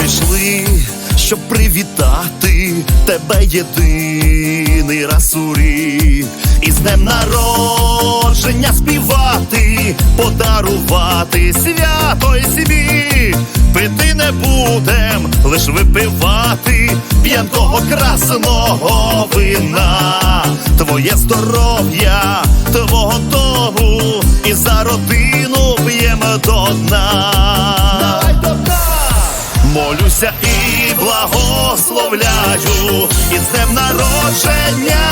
прийшли, щоб привітати тебе єдиний раз у рік. І з днем народження співати, подарувати свято і собі, пити не будем, лиш випивати п'янкого красного вина, твоє здоров'я, твого того, і за родину б'ємо до дна благословляю, і з днем народження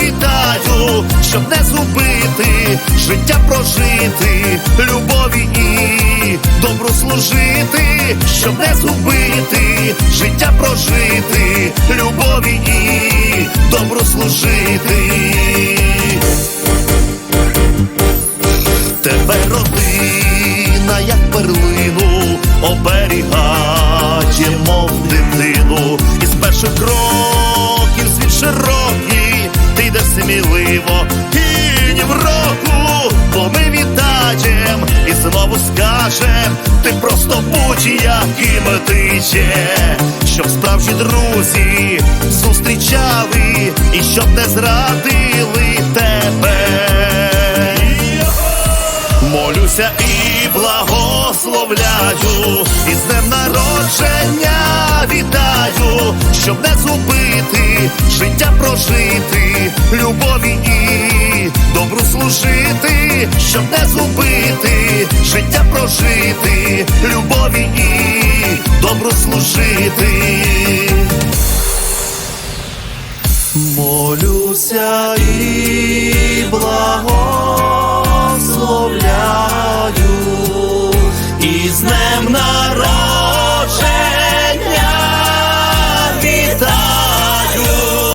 вітаю, щоб не згубити, життя прожити, любові і добру служити, щоб не згубити, життя прожити, любові і добру служити. Тебе родина, як перлину, оберігає, перших кроків світ широкий, ти йдеш сміливо, і в року, бо ми вітаєм і знову скажем, ти просто будь яким ти є, щоб справжні друзі зустрічали і щоб не зрадили тебе. Молюся і благословляю, і з днем народження вітаю, щоб не згубити, життя прожити, любові і добру служити, щоб не згубити, життя прожити, любові і добру служити. Молюся і благословляю, і з днем народження